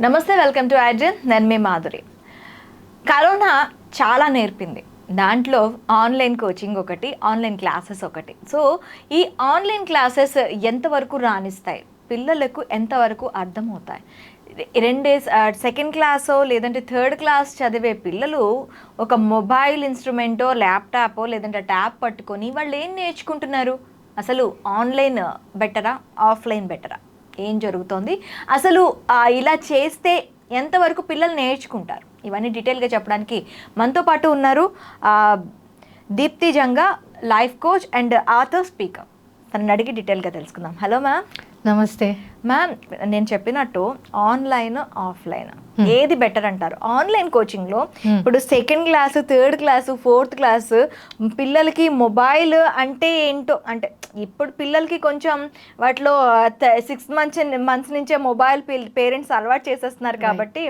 నమస్తే welcome to adjourned నేను మీ Madhuri. Corona చాలా నేర్పింది. దాంట్లో ఆన్లైన్ కోచింగ్ ఒకటి ఆన్లైన్ క్లాసెస్ ఒకటి. సో ఈ ఆన్లైన్ క్లాసెస్ ఎంతవరకు రాణిస్తాయి? పిల్లలకు ఎంతవరకు అర్థమవుతాయి? రెండేస్ సెకండ్ క్లాసో లేదంటే థర్డ్ క్లాస్ చదివే పిల్లలు ఒక మొబైల్ ఇన్స్ట్రుమెంటో ల్యాప్టాపో లేదంటే ట్యాబ్ పట్టుకొని వాళ్ళు ఏం నేర్చుకుంటున్నారు? అసలు ఆన్లైన్ బెటరా ఆఫ్లైన్ బెటరా? ఏం జరుగుతోంది? అసలు ఇలా చేస్తే ఎంతవరకు పిల్లలు నేర్చుకుంటారు? ఇవన్నీ డీటెయిల్గా చెప్పడానికి మనతో పాటు ఉన్నారు Deepthi Janga life coach and author speaker. తనని అడిగి డీటెయిల్గా తెలుసుకుందాం. Hello ma'am. నమస్తే. మ్యామ్ నేను చెప్పినట్టు ఆన్లైన్ ఆఫ్లైన్. ఏది బెటర్ అంటారు? ఆన్లైన్ కోచింగ్లో Hmm. ఇప్పుడు second class third class fourth class పిల్లలకి మొబైల్ అంటే ఏంటో అంటే ఇప్పుడు పిల్లలకి కొంచెం వాటిలో సిక్స్ మంత్స్ మంత్స్ నుంచే మొబైల్ పేరెంట్స్ అలవాటు చేసేస్తున్నారు కాబట్టి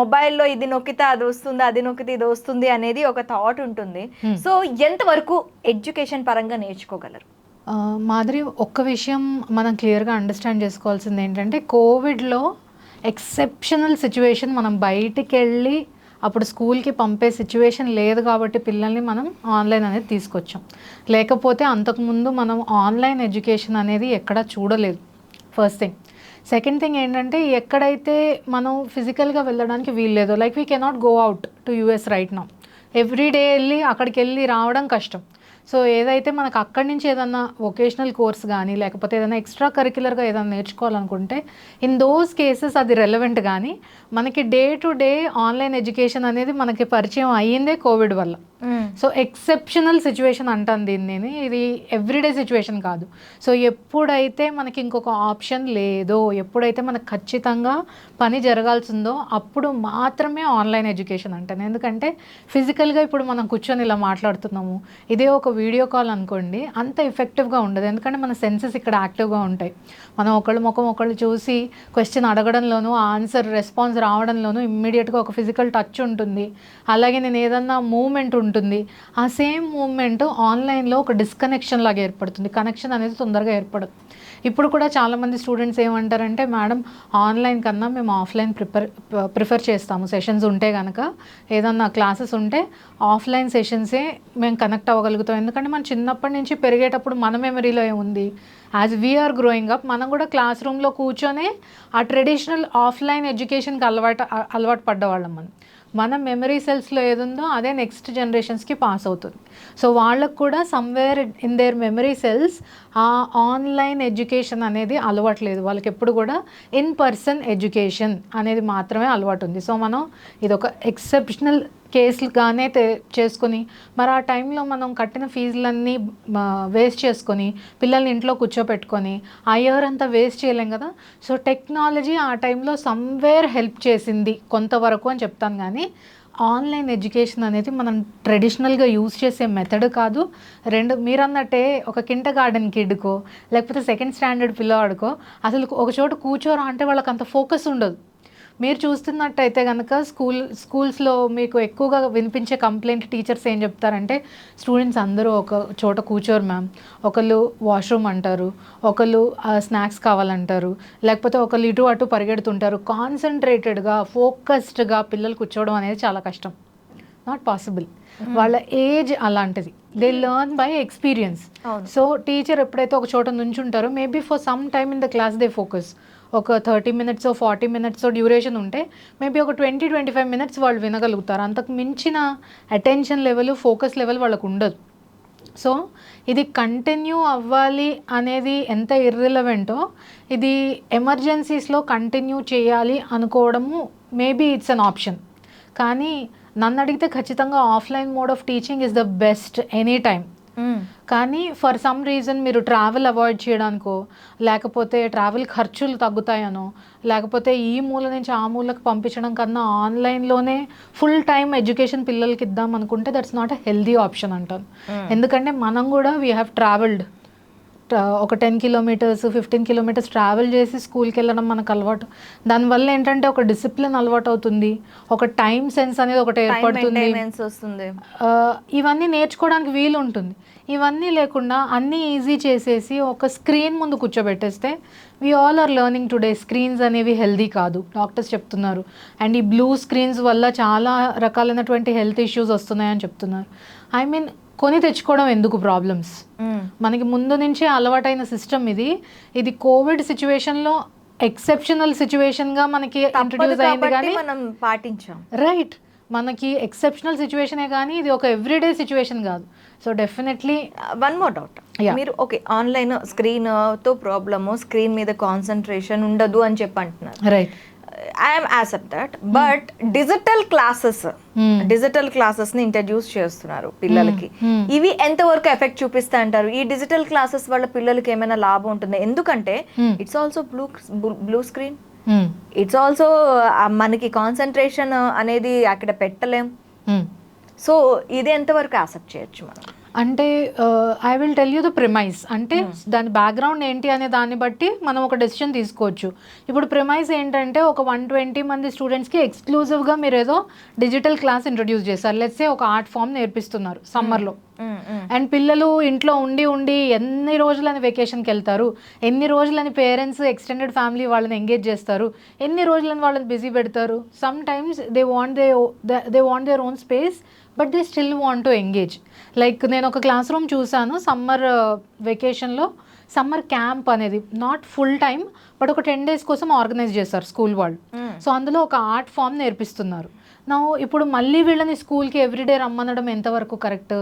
మొబైల్లో ఇది నొక్కితే అది వస్తుంది అది నొక్కితే ఇది వస్తుంది అనేది ఒక థాట్ ఉంటుంది. Hmm. సో ఎంతవరకు ఎడ్యుకేషన్ పరంగా నేర్చుకోగలరు? మాధురి ఒక్క విషయం మనం క్లియర్గా అండర్స్టాండ్ చేసుకోవాల్సింది ఏంటంటే కోవిడ్లో ఎక్సెప్షనల్ సిచ్యువేషన్ మనం బయటికి వెళ్ళి అప్పుడు స్కూల్కి పంపే సిచ్యువేషన్ లేదు కాబట్టి పిల్లల్ని మనం ఆన్లైన్ అనేది తీసుకొచ్చాం. లేకపోతే అంతకుముందు మనం ఆన్లైన్ ఎడ్యుకేషన్ అనేది ఎక్కడా చూడలేదు. ఫస్ట్ థింగ్ సెకండ్ థింగ్ ఏంటంటే ఎక్కడైతే మనం ఫిజికల్గా వెళ్ళడానికి వీల్లేదు like we cannot go out to US right now every day వెళ్ళి అక్కడికి వెళ్ళి రావడం కష్టం. సో ఏదైతే మనకు అక్కడి నుంచి ఏదన్నా వొకేషనల్ కోర్స్ కానీ లేకపోతే ఏదైనా ఎక్స్ట్రా కరిక్యులర్గా ఏదైనా నేర్చుకోవాలనుకుంటే ఇన్ దోస్ కేసెస్ అది రెలవెంట్ కానీ మనకి day to day online education అనేది మనకి పరిచయం అయ్యిందే కోవిడ్ వల్ల. సో ఎక్సెప్షనల్ సిచ్యువేషన్ అంటాను దీన్ని నేను. ఇది ఎవ్రీడే సిచ్యువేషన్ కాదు. సో ఎప్పుడైతే మనకి ఇంకొక ఆప్షన్ లేదో ఎప్పుడైతే మనకు ఖచ్చితంగా పని జరగాల్సిందో అప్పుడు మాత్రమే ఆన్లైన్ ఎడ్యుకేషన్ అంటాను. ఎందుకంటే ఫిజికల్గా ఇప్పుడు మనం కూర్చొని ఇలా మాట్లాడుతున్నాము. ఇదే ఒక వీడియో కాల్ అనుకోండి అంత ఎఫెక్టివ్గా ఉండదు. ఎందుకంటే మన సెన్సెస్ ఇక్కడ యాక్టివ్గా ఉంటాయి. మనం ఒకళ్ళు ముఖం ఒకళ్ళు చూసి క్వశ్చన్ అడగడంలోనూ ఆన్సర్ రెస్పాన్స్ రావడంలోనూ ఇమ్మీడియట్గా ఒక ఫిజికల్ టచ్ ఉంటుంది. అలాగే నేను ఏదన్నా మూమెంట్ ఉంటుంది ఆ సేమ్ మూమెంట్ ఆన్లైన్లో ఒక డిస్కనెక్షన్ లాగా ఏర్పడుతుంది. కనెక్షన్ అనేది తొందరగా ఏర్పడదు. ఇప్పుడు కూడా చాలామంది స్టూడెంట్స్ ఏమంటారంటే మేడం ఆన్లైన్ కన్నా మేము ఆఫ్లైన్ ప్రిపర్ ప్రిఫర్ చేస్తాము. సెషన్స్ ఉంటే కనుక ఏదన్నా క్లాసెస్ ఉంటే ఆఫ్లైన్ సెషన్సే మేము కనెక్ట్ అవ్వగలుగుతాం. ఎందుకంటే మనం చిన్నప్పటి నుంచి పెరిగేటప్పుడు మన మెమరీలో ఏముంది? యాజ్ వీఆర్ గ్రోయింగ్ అప్ మనం కూడా క్లాస్ రూమ్లో కూర్చొనే ఆ ట్రెడిషనల్ ఆఫ్లైన్ ఎడ్యుకేషన్కి అలవాటు అలవాటు పడ్డవాళ్ళం మనం. మన మెమరీ సెల్స్లో ఏదుందో అదే నెక్స్ట్ జనరేషన్స్కి పాస్ అవుతుంది. సో వాళ్ళకు కూడా somewhere in their memory cells ఆ ఆన్లైన్ ఎడ్యుకేషన్ అనేది అలవాట్లేదు. వాళ్ళకి ఎప్పుడు కూడా ఇన్ పర్సన్ ఎడ్యుకేషన్ అనేది మాత్రమే అలవాటు ఉంది. సో మనం ఇది ఒక ఎక్సెప్షనల్ కేసులుగానే చేసుకుని చేసుకొని మరి ఆ టైంలో మనం కట్టిన ఫీజులన్నీ వేస్ట్ చేసుకొని పిల్లల్ని ఇంట్లో కూర్చోపెట్టుకొని ఆ ఇయర్ అంతా వేస్ట్ చేయలేం కదా? సో టెక్నాలజీ ఆ టైంలో సమ్వేర్ హెల్ప్ చేసింది కొంతవరకు అని చెప్తాను కానీ ఆన్లైన్ ఎడ్యుకేషన్ అనేది మనం ట్రెడిషనల్గా యూజ్ చేసే మెథడ్ కాదు. రెండు మీరు అన్నట్టే ఒక కింట గార్డెన్ కిడ్కో లేకపోతే సెకండ్ స్టాండర్డ్ పిల్లవాడికో అసలు ఒక చోట కూర్చోరా అంటే వాళ్ళకి అంత ఫోకస్ ఉండదు. మీరు చూస్తున్నట్టయితే కనుక స్కూల్ స్కూల్స్లో మీకు ఎక్కువగా వినిపించే కంప్లైంట్ టీచర్స్ ఏం చెప్తారంటే స్టూడెంట్స్ అందరూ ఒక చోట కూర్చోరు మ్యామ్ ఒకళ్ళు వాష్రూమ్ అంటారు ఒకళ్ళు స్నాక్స్ కావాలంటారు లేకపోతే ఒకళ్ళు ఇటు అటు పరిగెడుతుంటారు. కాన్సన్ట్రేటెడ్గా ఫోకస్డ్గా పిల్లలు కూర్చోవడం అనేది చాలా కష్టం. నాట్ పాసిబుల్ వాళ్ళ ఏజ్ అలాంటిది. They learn by experience. So teacher ఎప్పుడైతే ఒక చోట నుంచుంటారో maybe for some time in the class they focus ఒక thirty minutes forty minutes duration ఉంటే మేబీ ఒక ట్వంటీ ట్వంటీ ఫైవ్ మినిట్స్ వాళ్ళు వినగలుగుతారు. అంతకు మించిన అటెన్షన్ లెవెల్ ఫోకస్ లెవెల్ వాళ్ళకు ఉండదు. సో ఇది కంటిన్యూ అవ్వాలి అనేది ఎంత ఇర్రిలవెంటో ఇది ఎమర్జెన్సీస్లో కంటిన్యూ చేయాలి అనుకోవడము మేబీ ఇట్స్ అన్ ఆప్షన్ కానీ నన్ను అడిగితే ఖచ్చితంగా offline mode of teaching is the best any time కానీ ఫర్ సమ్ రీజన్ మీరు ట్రావెల్ అవాయిడ్ చేయడానికో లేకపోతే ట్రావెల్ ఖర్చులు తగ్గుతాయనో లేకపోతే ఈ మూల నుంచి ఆ మూలకు పంపించడం కన్నా ఆన్లైన్లోనే ఫుల్ టైం ఎడ్యుకేషన్ పిల్లలకి ఇద్దాం అనుకుంటే that's not a healthy option అంటాను ఎందుకంటే మనం కూడా వీ హ్యావ్ ట్రావెల్డ్ ఒక ten kilometres fifteen kilometres travel చేసి స్కూల్కి వెళ్ళడం మనకు అలవాటు. దానివల్ల ఏంటంటే ఒక డిసిప్లిన్ అలవాటు అవుతుంది ఒక టైం సెన్స్ అనేది ఒకటి ఏర్పడుతుంది. ఇవన్నీ నేర్చుకోవడానికి వీలు ఉంటుంది ఇవన్నీ లేకుండా అన్నీ ఈజీ చేసేసి ఒక స్క్రీన్ ముందు కూర్చోబెట్టేస్తే we all are learning today screens అనేవి హెల్దీ కాదు. డాక్టర్స్ చెప్తున్నారు. అండ్ ఈ బ్లూ స్క్రీన్స్ వల్ల చాలా రకాలైనటువంటి హెల్త్ ఇష్యూస్ వస్తున్నాయని చెప్తున్నారు. ఐ మీన్ కొని తెచ్చుకోవడం ఎందుకు ప్రాబ్లమ్స్. మనకి ముందు నుంచే అలవాటైన సిస్టమ్ ఇది. ఇది కోవిడ్ సిచ్యువేషన్లో ఎక్సెప్షనల్ సిచ్యువేషన్గా మనకి ఇంట్రడ్యూస్ అయింది కానీ మనం పాటించాం. రైట్ మనకి ఎక్సెప్షనల్ సిచ్యువేషనే కానీ ఇది ఒక ఎవ్రీడే సిచ్యువేషన్ కాదు. So definitely one more doubt. మీరు ఓకే ఆన్లైన్ స్క్రీన్తో ప్రాబ్లము స్క్రీన్ మీద కాన్సన్ట్రేషన్ ఉండదు అని చెప్పి అంటున్నారు right I'm accept that but digital classes. Digital క్లాసెస్ని introduce చేస్తున్నారు పిల్లలకి. Hmm. ఇవి ఎంతవరకు ఎఫెక్ట్ చూపిస్తా అంటారు? ఈ డిజిటల్ క్లాసెస్ వల్ల పిల్లలకి ఏమైనా లాభం ఉంటుంది? ఎందుకంటే Hmm. It's also blue blue screen Hmm. It's also మనకి కాన్సన్ట్రేషన్ అనేది అక్కడ పెట్టలేం. సో ఇది ఎంతవరకు యాక్సెప్ట్ చేయొచ్చు మనం? అంటే I will tell you the premise అంటే దాని బ్యాక్గ్రౌండ్ ఏంటి అనే దాన్ని బట్టి మనం ఒక డెసిషన్ తీసుకోవచ్చు. ఇప్పుడు ప్రిమైజ్ ఏంటంటే ఒక వన్ ట్వంటీ మంది స్టూడెంట్స్కి ఎక్స్క్లూజివ్గా మీరు ఏదో డిజిటల్ క్లాస్ ఇంట్రొడ్యూస్ చేశారు. లెట్సే ఒక ఆర్ట్ ఫామ్ నేర్పిస్తున్నారు సమ్మర్లో అండ్ పిల్లలు ఇంట్లో ఉండి ఉండి ఎన్ని రోజులని వెకేషన్కి వెళ్తారు? ఎన్ని రోజులని పేరెంట్స్ ఎక్స్టెండెడ్ ఫ్యామిలీ వాళ్ళని ఎంగేజ్ చేస్తారు? ఎన్ని రోజులని వాళ్ళని బిజీ పెడతారు? Sometimes they want they they want their own space but they still want to engage. Like నేను ఒక క్లాస్ రూమ్ చూశాను సమ్మర్ వెకేషన్లో సమ్మర్ క్యాంప్ అనేది నాట్ ఫుల్ టైం బట్ ఒక టెన్ డేస్ కోసం ఆర్గనైజ్ చేస్తారు స్కూల్ వాళ్ళు. సో అందులో ఒక ఆర్ట్ ఫామ్ నేర్పిస్తున్నారు. నా ఇప్పుడు మళ్ళీ వీళ్ళని స్కూల్కి ఎవ్రీడే రమ్మనడం ఎంతవరకు కరెక్ట్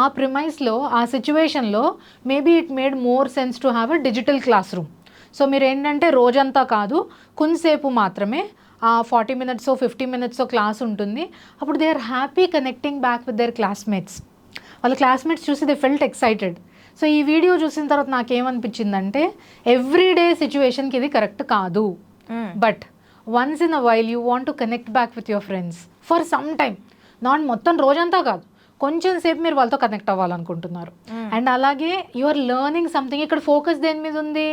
ఆ ప్రిమైస్లో ఆ సిచ్యువేషన్లో maybe it made more sense to have a digital classroom so మీరు ఏంటంటే రోజంతా కాదు కొంతసేపు మాత్రమే forty minutes fifty minutes class ఉంటుంది. అప్పుడు they are happy connecting back with their classmates వాళ్ళ క్లాస్మేట్స్ చూసి దే ఫెల్ట్ ఎక్సైటెడ్ సో ఈ వీడియో చూసిన తర్వాత నాకేమనిపించిందంటే ఎవ్రీడే సిచ్యువేషన్కి ఇది కరెక్ట్ కాదు. But once in a while you want to connect back with your friends for some time not మొత్తం రోజంతా కాదు. కొంచెం సేపు మీరు వాళ్ళతో కనెక్ట్ అవ్వాలనుకుంటున్నారు. అండ్ అలాగే యు ఆర్ లెర్నింగ్ సంథింగ్ ఇక్కడ ఫోకస్ దేని మీద ఉంది?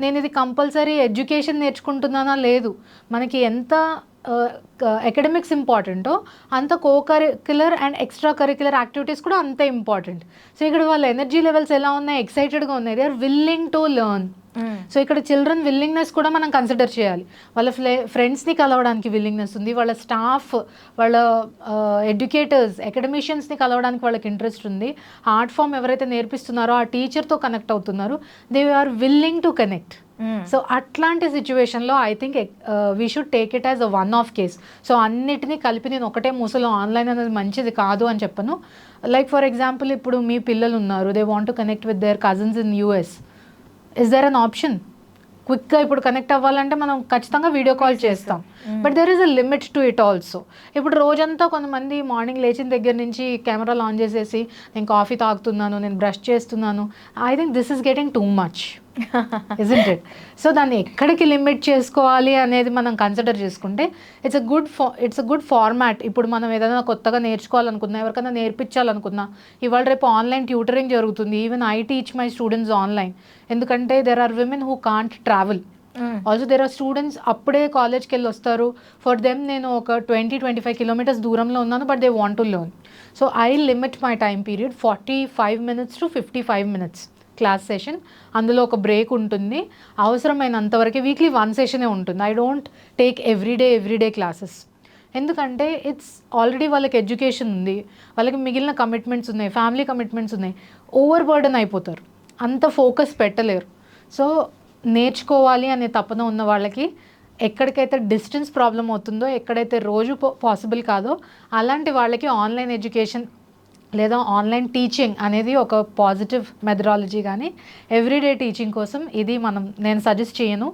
నేను ఇది కంపల్సరీ ఎడ్యుకేషన్ నేర్చుకుంటున్నానా? లేదు. మనకి ఎంత ఎకడమిక్స్ ఇంపార్టెంటో అంత co curricular and extra curricular activities కూడా అంతే ఇంపార్టెంట్ సో ఇక్కడ వాళ్ళ ఎనర్జీ లెవెల్స్ ఎలా ఉన్నాయి? ఎక్సైటెడ్గా ఉన్నాయి. They are willing to learn so ఇక్కడ చిల్డ్రన్ విల్లింగ్నెస్ కూడా మనం కన్సిడర్ చేయాలి. వాళ్ళ ఫ్లే ఫ్రెండ్స్ని కలవడానికి విల్లింగ్నెస్ ఉంది. వాళ్ళ స్టాఫ్ వాళ్ళ ఎడ్యుకేటర్స్ అకాడమిషియన్స్ని కలవడానికి వాళ్ళకి ఇంట్రెస్ట్ ఉంది. ఆర్ట్ ఫామ్ ఎవరైతే నేర్పిస్తున్నారో ఆ టీచర్తో కనెక్ట్ అవుతున్నారు. They are willing to connect so అట్లాంటి సిచ్యువేషన్లో I think we should take it as a one off case so అన్నిటినీ కలిపి నేను ఒకటే మూసలో ఆన్లైన్ అనేది మంచిది కాదు అని చెప్పను. లైక్ ఫర్ ఎగ్జాంపుల్ ఇప్పుడు మీ పిల్లలు ఉన్నారు they want to connect with their cousins in US is there an option క్విక్గా ఇప్పుడు కనెక్ట్ అవ్వాలంటే మనం ఖచ్చితంగా వీడియో కాల్ చేస్తాం. But there is a limit to it also ఇప్పుడు రోజంతా కొంతమంది మార్నింగ్ లేచిన దగ్గర నుంచి కెమెరాలు ఆన్ చేసేసి నేను కాఫీ తాగుతున్నాను నేను బ్రష్ చేస్తున్నాను. I think this is getting too much isn't it so దాన్ని ఎక్కడికి లిమిట్ చేసుకోవాలి అనేది మనం కన్సిడర్ చేసుకుంటే ఇట్స్ అ గుడ్ ఫా ఇట్స్ అ గుడ్ ఫార్మాట్ ఇప్పుడు మనం ఏదైనా కొత్తగా నేర్చుకోవాలనుకున్నా ఎవరికైనా నేర్పించాలనుకున్నా ఇవాళ రేపు ఆన్లైన్ ట్యూటరింగ్ జరుగుతుంది. Even I teach my students online ఎందుకంటే there are women who can't travel also there are students అప్పుడే కాలేజ్కి వెళ్ళి వస్తారు. ఫర్ దెమ్ నేను ఒక ట్వంటీ ట్వంటీ ఫైవ్ కిలోమీటర్స్ దూరంలో ఉన్నాను but they want to learn so I limit my time period forty five minutes to fifty five minutes class session. అందులో ఒక బ్రేక్ ఉంటుంది. అవసరమైనంతవరకు వీక్లీ వన్ సెషనే ఉంటుంది. I don't take everyday everyday classes. ఎందుకంటే it's already వాళ్ళకి education ఉంది. వాళ్ళకి మిగిలిన కమిట్మెంట్స్ ఉన్నాయి. ఫ్యామిలీ కమిట్మెంట్స్ ఉన్నాయి. ఓవర్ బర్డెన్ అయిపోతారు. అంత ఫోకస్ పెట్టలేరు. సో నేర్చుకోవాలి అనే తపన ఉన్న వాళ్ళకి ఎక్కడికైతే డిస్టెన్స్ ప్రాబ్లం అవుతుందో ఎక్కడైతే రోజు పాసిబుల్ కాదో అలాంటి వాళ్ళకి ఆన్లైన్ ఎడ్యుకేషన్ లేదా ఆన్లైన్ టీచింగ్ అనేది ఒక పాజిటివ్ మెథడాలజీ కానీ ఎవ్రీడే టీచింగ్ కోసం ఇది మనం నేను సజెస్ట్ చేయను.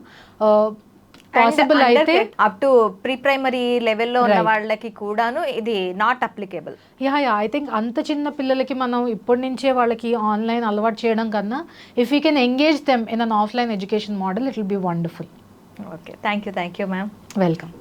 పాసిబుల్ అయితే అప్ టు ప్రీ ప్రైమరీ లెవెల్లో ఉన్న. వాళ్ళకి కూడాను ఇది not applicable yeah yeah I think అంత చిన్న పిల్లలకి మనం ఇప్పటి నుంచే వాళ్ళకి ఆన్లైన్ అలవాటు చేయడం కన్నా if you can engage them in an offline education model it will be wonderful okay thank you thank you ma'am welcome